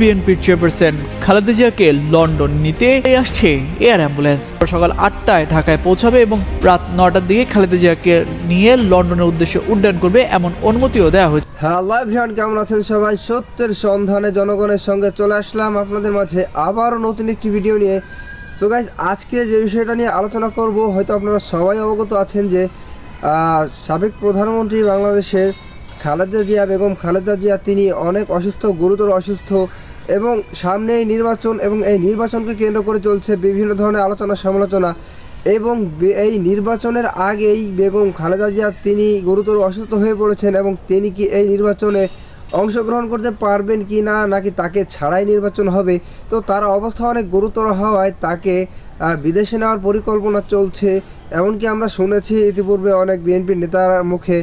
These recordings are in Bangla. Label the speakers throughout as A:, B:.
A: বিএনপির চেয়ারপারসন খালেদা জিয়াকে লন্ডন নিতে আসছে এয়ার অ্যাম্বুলেন্স। সকাল আটটায় ঢাকায় পৌঁছাবে এবং রাত নটার দিকে খালেদা জিয়াকে নিয়ে লন্ডনের উদ্দেশ্যে উড্ডয়ন করবে এমন অনুমতিও দেওয়া হয়েছে।
B: হ্যালো এভরিওয়ান কেমন আছেন সবাই? সত্যের সন্ধানে জনগণের সঙ্গে চলে আসলাম আপনাদের মাঝে আবারও নতুন একটি ভিডিও নিয়ে। সো গাইজ আজকে যে বিষয়টা নিয়ে আলোচনা করব, হয়তো আপনারা সবাই অবগত আছেন যে সাবেক প্রধানমন্ত্রী বাংলাদেশের খালেদা জিয়া, বেগম খালেদা জিয়া, তিনি অনেক অসুস্থ, গুরুতর অসুস্থ। এবং সামনেই নির্বাচন এবং এই নির্বাচনকে কেন্দ্র করে চলছে বিভিন্ন ধরনের আলোচনা সমালোচনা এবং এই নির্বাচনের আগেই বেগম খালেদা জিয়া তিনি গুরুতর অসুস্থ হয়ে পড়েছেন এবং তিনি কি এই নির্বাচনে অংশগ্রহণ করতে পারবেন কি না, নাকি তাকে ছাড়াই নির্বাচন হবে? তো তার অবস্থা অনেক গুরুতর হওয়ায় তাকে বিদেশে নেওয়ার পরিকল্পনা চলছে। এমনকি আমরা শুনেছি ইতিপূর্বে অনেক বিএনপির নেতার মুখে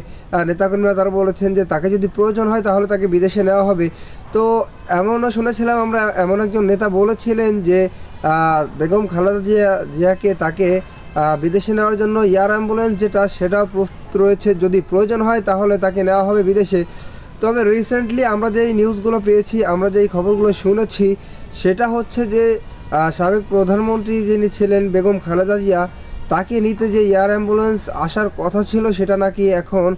B: নেতাকর্মীরা তারা বলেছেন যে তাকে যদি প্রয়োজন হয় তাহলে তাকে বিদেশে নেওয়া হবে। তো এমনও শুনেছিলাম আমরা, এমন একজন নেতা বলেছিলেন যে বেগম খালেদা জিয়া, জিয়াকে তাকে বিদেশে নেওয়ার জন্য এয়ার অ্যাম্বুলেন্স যেটা প্রস্তুত রয়েছে। যদি প্রয়োজন হয় তাহলে তাকে নেওয়া হবে বিদেশে। তবে রিসেন্টলি আমরা যেই নিউজগুলো পেয়েছি, আমরা যেই খবরগুলো শুনেছি, সেটা হচ্ছে যে সাবেক প্রধানমন্ত্রী যিনি ছিলেন বেগম খালেদা জিয়া তাকে নিতে যে এয়ার অ্যাম্বুলেন্স আসার কথা ছিল, সেটা নাকি এখন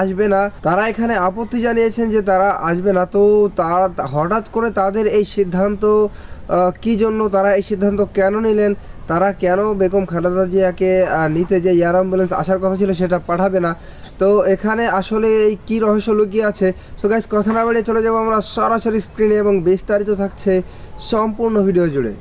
B: আসবে না। তারা এখানে আপত্তি জানিয়েছেন যে তারা আসবে না। তো তারা হঠাৎ করে তাদের এই সিদ্ধান্ত কি জন্য তারা এই সিদ্ধান্ত কেন নিলেন? তারা কেন বেগম খালেদা জিয়াকে নিতে যে এয়ার অ্যাম্বুলেন্স আসার কথা ছিল, সেটা পাঠাবে না? তো এখানে আসলে এই কী রহস্য লুকিয়ে আছে? সো গাইস কথা না বাড়িয়ে চলে যাব আমরা সরাসরি স্ক্রিনে এবং বিস্তারিত থাকছে সম্পূর্ণ ভিডিও জুড়ে।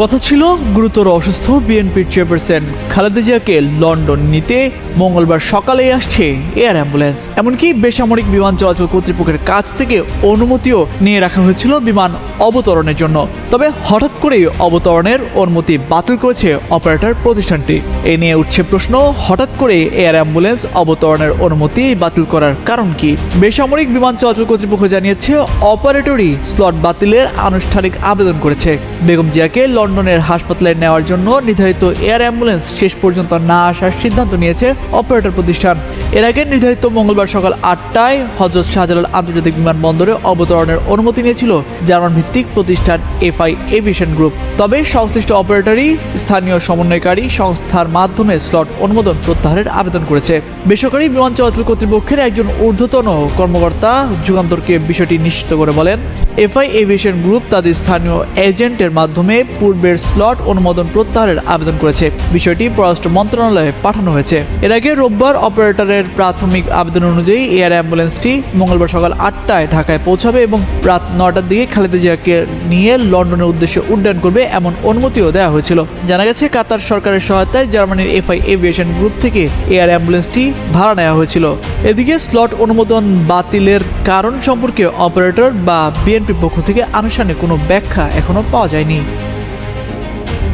A: কথা ছিল, গুরুতর অসুস্থ বিএনপির চেয়ারপারসন খালেদা জিয়াকে লন্ডন নিতে মঙ্গলবার সকালে আসছে এয়ার অ্যাম্বুলেন্স। এমনকি বেসামরিক বিমান চলাচল কর্তৃপক্ষের কাছ থেকে অনুমতিও নিয়ে রাখা হয়েছিল বিমান অবতরণের জন্য। তবে হঠাৎ করেই অবতরণের অনুমতি বাতিল করেছে অপারেটর প্রতিষ্ঠানটি। এ নিয়ে উঠছে প্রশ্ন, হঠাৎ করে এয়ার অ্যাম্বুলেন্স অবতরণের অনুমতি বাতিল করার কারণ কি? বেসামরিক বিমান চলাচল কর্তৃপক্ষ জানিয়েছে, অপারেটরই স্লট বাতিলের আনুষ্ঠানিক আবেদন করেছে। বেগম জিয়াকে লন্ডনের হাসপাতালে নেওয়ার জন্য নির্ধারিত এয়ার অ্যাম্বুলেন্স শেষ পর্যন্ত না আসার সিদ্ধান্ত নিয়েছে অপারেটর প্রতিষ্ঠান। এর আগে নির্ধারিত মঙ্গলবার সকাল আটটায় হজরত শাহজালাল আন্তর্জাতিক বিমানবন্দরে অবতরণের অনুমতি নিয়েছিল জার্মান ভিত্তিক প্রতিষ্ঠান এফআই এভিয়েশন গ্রুপ। তবে সংশ্লিষ্ট অপারেটরই স্থানীয় সমন্বয়কারী সংস্থার মাধ্যমে স্লট অনুমোদন প্রত্যাহারের আবেদন করেছে। বেসরকারি বিমান চলাচল কর্তৃপক্ষের একজন ঊর্ধ্বতন কর্মকর্তা যুগান্তরকে বিষয়টি নিশ্চিত করে বলেন, এফআই এভিয়েশন গ্রুপ তাদের স্থানীয় এজেন্টের মাধ্যমে পূর্বের স্লট অনুমোদন প্রত্যাহারের আবেদন করেছে। বিষয়টি পররাষ্ট্র মন্ত্রণালয়ে পাঠানো হয়েছে। এর আগে রোববার অপারেটরের প্রাথমিক আবেদন অনুযায়ী এয়ার অ্যাম্বুলেন্সটি মঙ্গলবার সকাল আটটায় ঢাকায় পৌঁছাবে এবং রাত নটার দিকে খালেদা জিয়াকে নিয়ে লন্ডনের উদ্দেশ্যে উড্ডয়ন করবে এমন অনুমতিও দেওয়া হয়েছিল। জানা গেছে, কাতার সরকারের সহায়তায় জার্মানির এফআই এভিয়েশন গ্রুপ থেকে এয়ার অ্যাম্বুলেন্সটি ভাড়া নেওয়া হয়েছিল। এদিকে স্লট অনুমোদন বাতিলের কারণ সম্পর্কে অপারেটর বা বিএনপি পক্ষ থেকে আনুষ্ঠানিক কোনো ব্যাখ্যা এখনও পাওয়া যায়নি।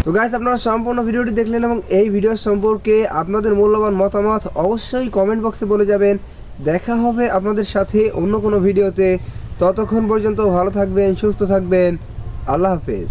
B: তো গাইস আপনারা সম্পূর্ণ ভিডিওটি দেখলেন এবং এই ভিডিও সম্পর্কে আপনাদের মূল্যবান মতামত অবশ্যই কমেন্ট বক্সে বলে যাবেন। দেখা হবে আপনাদের সাথে অন্য কোনো ভিডিওতে ততক্ষণ পর্যন্ত ভালো থাকবেন, সুস্থ থাকবেন। আল্লাহ হাফেজ।